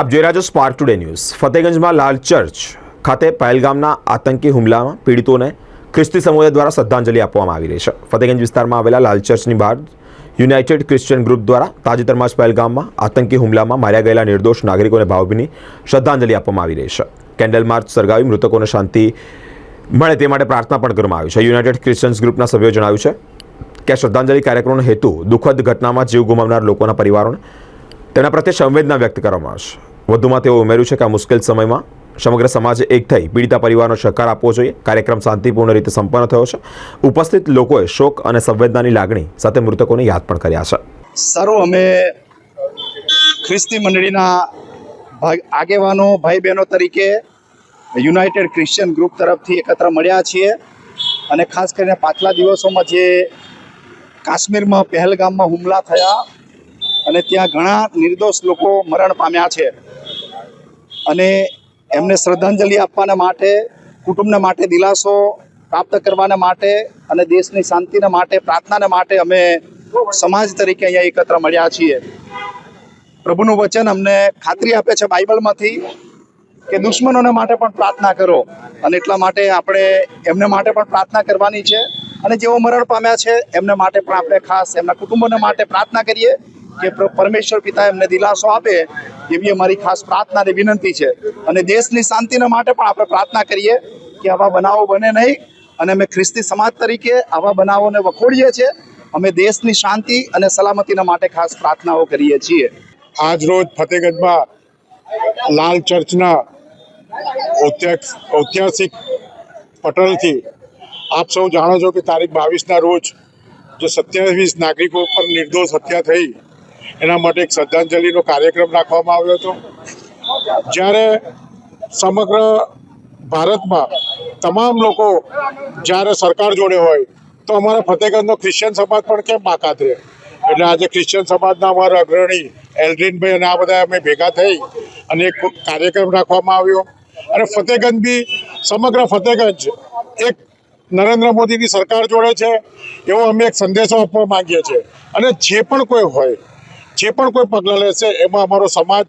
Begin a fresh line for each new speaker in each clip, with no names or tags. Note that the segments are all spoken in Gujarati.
આપ જોઈ રહ્યા છો સ્પાર્ક ટુડે ન્યૂઝ ફતેગંજમાં લાલ ચર્ચ ખાતે પહેલગામના આતંકી હુમલામાં પીડિતોને ખ્રિસ્તી સમુદાય દ્વારા શ્રદ્ધાંજલિ આપવામાં આવી રહી છે. ફતેગંજ વિસ્તારમાં આવેલા લાલ ચર્ચની બહાર યુનાઇટેડ ક્રિશ્ચિયન ગ્રુપ દ્વારા તાજેતરમાં જ પહેલગામમાં આતંકી હુમલામાં માર્યા ગયેલા નિર્દોષ નાગરિકોને ભાવભીની શ્રદ્ધાંજલિ આપવામાં આવી રહી છે. કેન્ડલ માર્ચ સળગાવી મૃતકોને શાંતિ મળે તે માટે પ્રાર્થના પણ કરવામાં આવી છે. યુનાઇટેડ ક્રિશ્ચિયન્સ ગ્રુપના સભ્યોએ જણાવ્યું છે કે શ્રદ્ધાંજલિ કાર્યક્રમનો હેતુ દુઃખદ ઘટનામાં જીવ ગુમાવનાર લોકોના પરિવારોને તેના પ્રત્યે સંવેદના વ્યક્ત કરવામાં આવશે. વધુમાં તેઓ ઉમેર્યું છે કે આ મુશ્કેલ સમયમાં સમગ્ર સમાજે એક થઈ પીડિતા પરિવારનો સહકાર આપવો જોઈએ. કાર્યક્રમ શાંતિપૂર્ણ રીતે સંપન્ન થયો છે. ઉપસ્થિત લોકોએ શોક અને સંવેદનાની લાગણી સાથે મૃતકોને યાદ પણ કર્યા છે.
સર્વ અમે ખ્રિસ્તી મંડળીના આગેવાનો ભાઈ બહેનો તરીકે યુનાઇટેડ ક્રિશ્ચિયન ગ્રુપ તરફથી એકત્ર મળ્યા છીએ. અને ખાસ કરીને પાછલા દિવસોમાં જે કાશ્મીરમાં પહેલગામમાં હુમલા થયા અને ત્યાં ઘણા નિર્દોષ લોકો મરણ પામ્યા છે. અને એમને શ્રદ્ધાંજલિ આપવાના માટે, કુટુંબને માટે દિલાસો પ્રાપ્ત કરવાના માટે અને દેશની શાંતિના માટે, પ્રાર્થનાના માટે અમે સમાજ તરીકે અહીંયા એકત્ર મળ્યા છીએ. પ્રભુનું વચન અમને ખાતરી આપે છે બાઇબલમાંથી કે દુશ્મનોને માટે પણ પ્રાર્થના કરો અને એટલા માટે આપણે એમને માટે પણ પ્રાર્થના કરવાની છે. અને જેઓ મરણ પામ્યા છે, એમને માટે પણ આપણે ખાસ એમના કુટુંબોને માટે પ્રાર્થના કરીએ કે પરમેશ્વર પિતા એમને દિલાસો આપે, એવી અમારી ખાસ પ્રાર્થના વિનંતી છે. અને દેશની શાંતિના માટે પણ આપણે પ્રાર્થના કરીએ કે આવા બનાવો બને નહીં. અને અમે ખ્રિસ્તી સમાજ તરીકે આવા બનાવોને વખોડીએ છીએ. અમે દેશની શાંતિ અને સલામતીના માટે ખાસ પ્રાર્થનાઓ કરીએ છીએ.
આજ રોજ ફતેગઢમાં લાલ ચર્ચના ઐતિહાસ- ઐતિહાસિક પટલથી આપ સૌ જાણો છો કે તારીખ બાવીસના રોજ જે સત્યાવીસ નાગરિકો પર નિર્દોષ હત્યા થઈ એના માટે એક શ્રદ્ધાંજલિનો કાર્યક્રમ રાખવામાં આવ્યો હતો. જ્યારે સમગ્ર ભારતમાં તમામ લોકો જ્યારે સરકાર જોડે હોય, તો અમારા ફતેગંજનો ક્રિશ્ચિયન સમાજ પણ કેમ બાકાત રહે? એટલે આજે ક્રિશ્ચિયન સમાજના અમારા અગ્રણી એલ્ડ્રીનભાઈ અને આ બધા અમે ભેગા થઈ અને એક કાર્યક્રમ રાખવામાં આવ્યો. અને ફતેહગંજ બી, સમગ્ર ફતેહગંજ એક નરેન્દ્ર મોદીની સરકાર જોડે છે એવો અમે એક સંદેશો આપવા માંગીએ છીએ. અને જે પણ કોઈ હોય જે પણ કોઈ પગલાં લેશે, એમાં અમારો સમાજ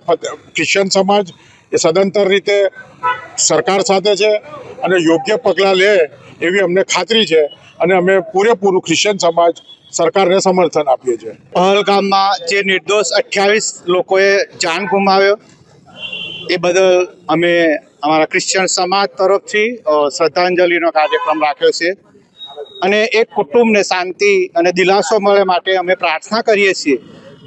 ક્રિશ્ચન સમાજ એ સદંતર રીતે સરકાર સાથે છે અને યોગ્ય પગલાં લે એવી અમને ખાતરી છે અને અમે પૂરેપૂરું ક્રિશ્ચન સમાજ સરકારને સમર્થન આપીએ છીએ.
પહલગામમાં જે નિર્દોષ અઠ્યાવીસ લોકોએ જાન ગુમાવ્યો, એ બદલ અમે અમારા ક્રિશ્ચિયન સમાજ તરફથી શ્રદ્ધાંજલિનો કાર્યક્રમ રાખ્યો છે. અને એક કુટુંબને શાંતિ અને દિલાસો મળે માટે અમે પ્રાર્થના કરીએ છીએ.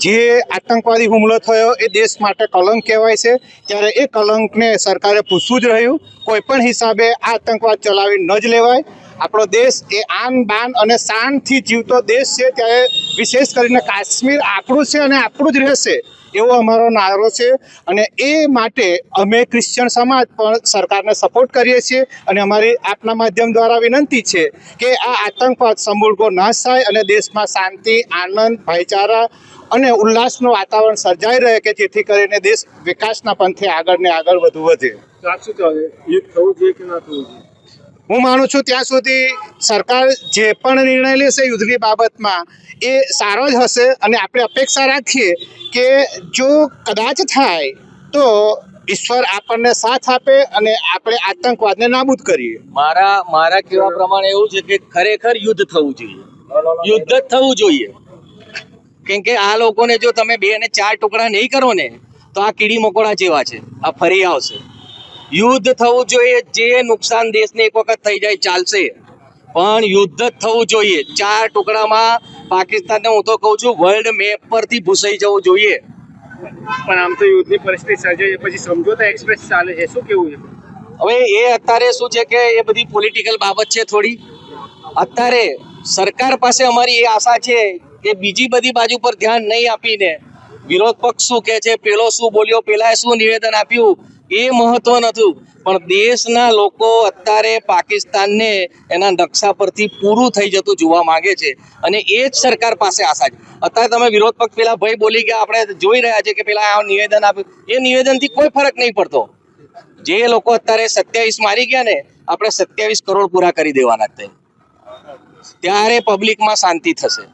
જે આતંકવાદી હુમલો થયો એ દેશ માટે કલંક કહેવાય છે. ત્યારે એ કલંકને સરકારે પૂછવું જ રહ્યું કોઈ પણ હિસાબે આ આતંકવાદ ચલાવી ન જ લેવાય. આપણો દેશ એ આન બાન અને શાનથી જીવતો દેશ છે. ત્યારે વિશેષ કરીને કાશ્મીર આપણું છે અને આપણું જ રહેશે. એવો અમારો નારો છે અને એ માટે અમે ક્રિશ્ચિયન સમાજ પણ સરકારને સપોર્ટ કરીએ છીએ અને અમારી આપના માધ્યમ દ્વારા વિનંતી છે કે આ આતંકવાદ સમૂળગો નાશ થાય અને દેશમાં શાંતિ, આનંદ, ભાઈચારા અને ઉલ્લાસનું વાતાવરણ સર્જાઈ રહે કે જેથી કરીને દેશ વિકાસના પંથે આગળ ને આગળ વધુ વધે. હું માનું છું ત્યાં સુધી સરકાર જે પણ નિર્ણય લેશે યુદ્ધની બાબતમાં, એ સારો જ હશે અને આપણે અપેક્ષા રાખીએ કે જો કદાચ થાય તો ઈશ્વર આપણને સાથ આપે અને આપણે આતંકવાદને નાબૂદ કરીએ.
મારા મારા કહેવા પ્રમાણે એવું છે કે ખરેખર યુદ્ધ થવું જોઈએ. યુદ્ધ જ થવું જોઈએ. કેમ કે આ લોકોને જો તમે બે અને ચાર ટુકડા નહીં કરો ને, તો આ કીડી મકોડા જેવા છે. આ ફરી આવશે. યુદ્ધ થવું જોઈએ જે નુકસાન દેશને એક વખત થઈ જાય ચાલશે. પણ યુદ્ધ જ થવું જોઈએ. ચાર ટુકડામાં પાકિસ્તાનને હું તો કહું છું વર્લ્ડ મેપ પરથી ભૂસાઈ જવું જોઈએ.
પણ આમ તો યુદ્ધની પરિસ્થિતિ સર્જાઈ પછી સમજોતા એક્સપ્રેસ ચાલે છે. શું કેવું છે?
હવે એ અત્યારે શું છે કે એ બધી પોલિટિકલ બાબત છે થોડી. અત્યારે સરકાર પાસે અમારી એ આશા છે કે બીજી બધી બાજુ પર ધ્યાન નહીં આપીને વિરોધ પક્ષ શું કહે છે પેલો શું બોલ્યો પેલાએ શું નિવેદન આપ્યું એ મહત્વ નતું પણ દેશના લોકો અત્યારે પાકિસ્તાનને એના નકશા પરથી પૂરું થઈ જતું જોવા માંગે છે. અને એ જ સરકાર પાસે આશા છે. અત્યારે તમે વિરોધ પક્ષ પેલા ભાઈ બોલી ગયા, આપણે જોઈ રહ્યા છે કે પેલા આ નિવેદન આપ્યું. એ નિવેદનથી કોઈ ફરક નહીં પડતો. જે લોકો અત્યારે સત્યાવીસ મારી ગયા ને, આપણે સત્યાવીસ કરોડ પૂરા કરી દેવાના તે ત્યારે પબ્લિકમાં શાંતિ થશે.